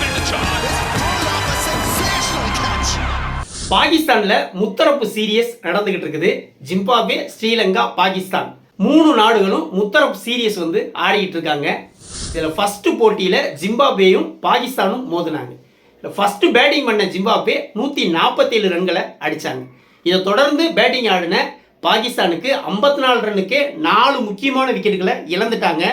picks பாகிஸ்தான்ல முத்தரப்பு series நடந்துகிட்டு இருக்குது. ஜிம்பாப்வே ஸ்ரீலங்கா பாகிஸ்தான். மூணு நாடுகளும் முத்தரப்பு சீரியஸ் வந்து ஆடிக்கிட்டு இருக்காங்க. இதில் ஃபஸ்ட்டு போட்டியில் ஜிம்பாப்வேயும் பாகிஸ்தானும் மோதினாங்க. இதில் ஃபஸ்ட்டு பேட்டிங் பண்ண ஜிம்பாப்வே நூற்றி நாற்பத்தேழு ரன்களை அடித்தாங்க இதை தொடர்ந்து பேட்டிங் ஆடின பாகிஸ்தானுக்கு ஐம்பத்தி நாலு ரன்னுக்கே நாலு முக்கியமான விக்கெட்டுகளை இழந்துட்டாங்க.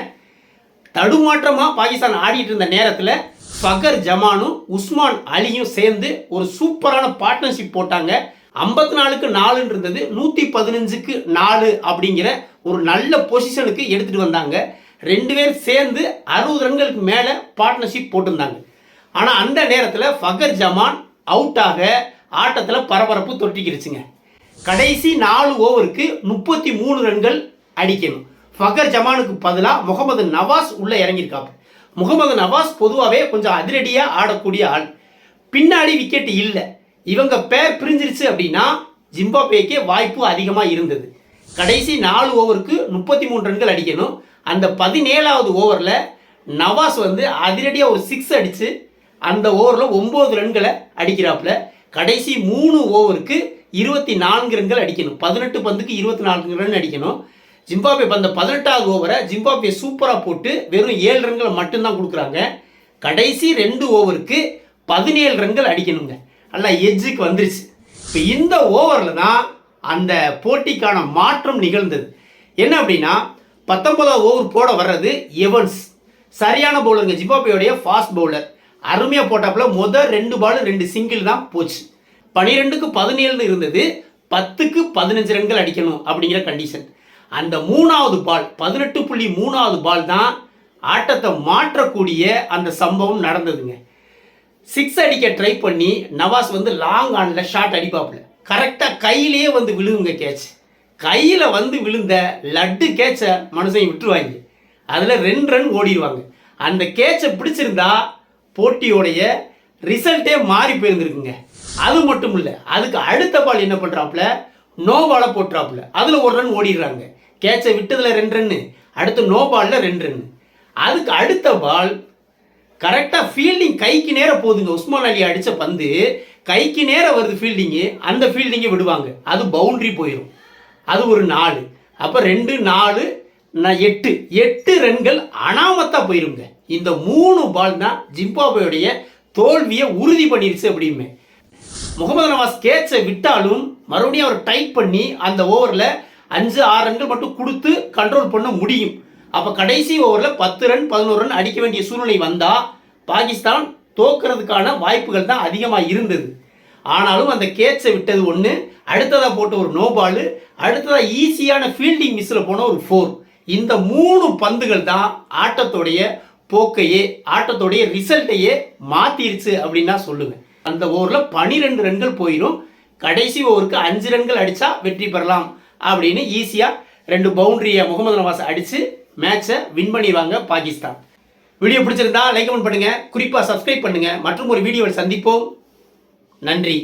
தடுமாற்றமாக பாகிஸ்தான் ஆடிட்டு இருந்த நேரத்தில் ஃபகர் ஜமானும் உஸ்மான் அலியும் சேர்ந்து ஒரு சூப்பரான பார்ட்னர்ஷிப் போட்டாங்க. ஐம்பத்தி நாலுக்கு நாலுன்னு இருந்தது நூற்றி பதினஞ்சுக்கு நாலு அப்படிங்கிற ஒரு நல்ல பொசிஷனுக்கு எடுத்துகிட்டு வந்தாங்க. ரெண்டு பேர் சேர்ந்து அறுபது ரன்களுக்கு மேலே பார்ட்னர்ஷிப் போட்டிருந்தாங்க. ஆனால் அந்த நேரத்தில் ஃபகர் ஜமான் அவுட்டாக ஆட்டத்தில் பரபரப்பு தொட்டிக்கிடுச்சுங்க கடைசி நாலு ஓவருக்கு முப்பத்தி மூணு ரன்கள் அடிக்கணும். ஃபகர் ஜமானுக்கு பதிலாக முகமது நவாஸ் உள்ளே இறங்கியிருக்காப்பு. முகமது நவாஸ் பொதுவாகவே கொஞ்சம் அதிரடியாக ஆடக்கூடிய ஆள். பின்னாடி விக்கெட் இல்லை. இவங்க பேர் பிரிஞ்சிருச்சு அப்படின்னா ஜிம்பாபேக்கே வாய்ப்பு அதிகமாக இருந்தது. கடைசி நாலு ஓவருக்கு முப்பத்தி மூணு ரன்கள் அடிக்கணும். அந்த பதினேழாவது ஓவரில் நவாஸ் வந்து அதிரடியாக ஒரு சிக்ஸ் அடித்து அந்த ஓவரில் ஒம்பது ரன்களை அடிக்கிறாப்புல. கடைசி மூணு ஓவருக்கு இருபத்தி நான்கு ரன்கள் அடிக்கணும். பதினெட்டு பந்துக்கு இருபத்தி நான்கு ரன் அடிக்கணும். ஜிம்பாப்வே பந்த பதினெட்டாவது ஓவரை ஜிம்பாப்வே சூப்பராக போட்டு வெறும் ஏழு ரன்களை மட்டும்தான் கொடுக்குறாங்க. கடைசி ரெண்டு ஓவருக்கு பதினேழு ரன்கள் அடிக்கணுங்க. நல்லா எஜ்ஜுக்கு வந்துருச்சு. இப்போ இந்த ஓவரில் தான் அந்த போட்டிக்கான மாற்றம் நிகழ்ந்தது. என்ன அப்படின்னா பத்தொன்பதாவது ஓவர் போட வர்றது எவன்ஸ் சரியான பவுலருங்க ஜிம்பாபேயோடைய ஃபாஸ்ட் பவுலர் அருமையாக போட்டாப்புல முதல் ரெண்டு பால் ரெண்டு சிங்கிள் தான் போச்சு. பனிரெண்டுக்கு பதினேழுன்னு இருந்தது பத்துக்கு பதினஞ்சு ரன்கள் அடிக்கணும் அப்படிங்கிற கண்டிஷன் அந்த மூணாவது பால் பதினெட்டு புள்ளி மூணாவது பால் தான் ஆட்டத்தை மாற்றக்கூடிய அந்த சம்பவம் நடந்ததுங்க. சிக்ஸ் அடிக்க ட்ரை பண்ணி நவாஸ் வந்து லாங் ஆனில் ஷாட் அடிப்பாப்புல. கரெக்டாக கையிலேயே வந்து விழுவுங்க கேட்ச் கையில் வந்து விழுந்த லட்டு கேட்சை மனுஷன் விட்டுருவாங்க. அதில் ரெண்டு ரன் ஓடிடுவாங்க. அந்த கேட்சை பிடிச்சிருந்தா போட்டியோடைய ரிசல்ட்டே மாறி போயிருந்துருக்குங்க. அது மட்டும் இல்லை அதுக்கு அடுத்த பால் என்ன பண்ணுறாப்புல நோ பாலை போட்டுறாப்புல. அதில் ஒரு ரன் ஓடிடுறாங்க. கேட்சை விட்டதில் ரெண்டு ரன்னு அடுத்து நோ பாலில் ரெண்டு ரன்னு அதுக்கு அடுத்த பால் கரெக்டாக ஃபீல்டிங் கைக்கு நேரம் போகுதுங்க உஸ்மான் அலி அடித்த பந்து கைக்கு நேரம் வருது ஃபீல்டிங்கு அந்த ஃபீல்டிங்கை விடுவாங்க. அது பவுண்ட்ரி போயிடும் அது ஒரு நாலு. அப்போ ரெண்டு நாலு நான் எட்டு. எட்டு ரன்கள் அனாமத்தாக போயிருங்க. இந்த மூணு பால் தான் ஜிம்பாபேயுடைய தோல்வியை உறுதி பண்ணிருச்சு அப்படியுமே முகமது நவாஸ் கேட்சை விட்டாலும் மறுபடியும் அவர் டைட் பண்ணி அந்த ஓவரில் அஞ்சு ஆறு ரன்கள் மட்டும் கொடுத்து கண்ட்ரோல் பண்ண முடியும். அப்போ கடைசி ஓவரில் பத்து ரன் பதினோரு ரன் அடிக்க வேண்டிய சூழ்நிலை வந்தால் பாகிஸ்தான் தோக்கிறதுக்கான வாய்ப்புகள் தான் அதிகமாக இருந்தது. ஆனாலும் அந்த கேட்சை விட்டது ஒன்று அடுத்ததாக போட்ட ஒரு நோபாலு அடுத்ததாக ஈஸியான ஃபீல்டிங் மிஸ்ஸில் போன ஒரு ஃபோர் இந்த மூணு பந்துகள் தான் ஆட்டத்தோடைய போக்கையே ஆட்டத்தோடைய ரிசல்ட்டையே மாத்திருச்சு அப்படின்னா சொல்லுவேன். அந்த ஓவரில் பனிரெண்டு ரன்கள் போயிடும் கடைசி ஓவருக்கு அஞ்சு ரன்கள் அடித்தா வெற்றி பெறலாம். அப்படின்னு ஈஸியாக ரெண்டு பவுண்டரியை முகமது நவாஸ் அடித்து மேட்சை வின் பண்ணிடுவாங்க பாகிஸ்தான். வீடியோ பிடிச்சிருந்தா லைக் கமெண்ட் பண்ணுங்கள் குறிப்பாக சப்ஸ்கிரைப் பண்ணுங்கள் மற்றும் ஒரு வீடியோவில் சந்திப்போம். நன்றி.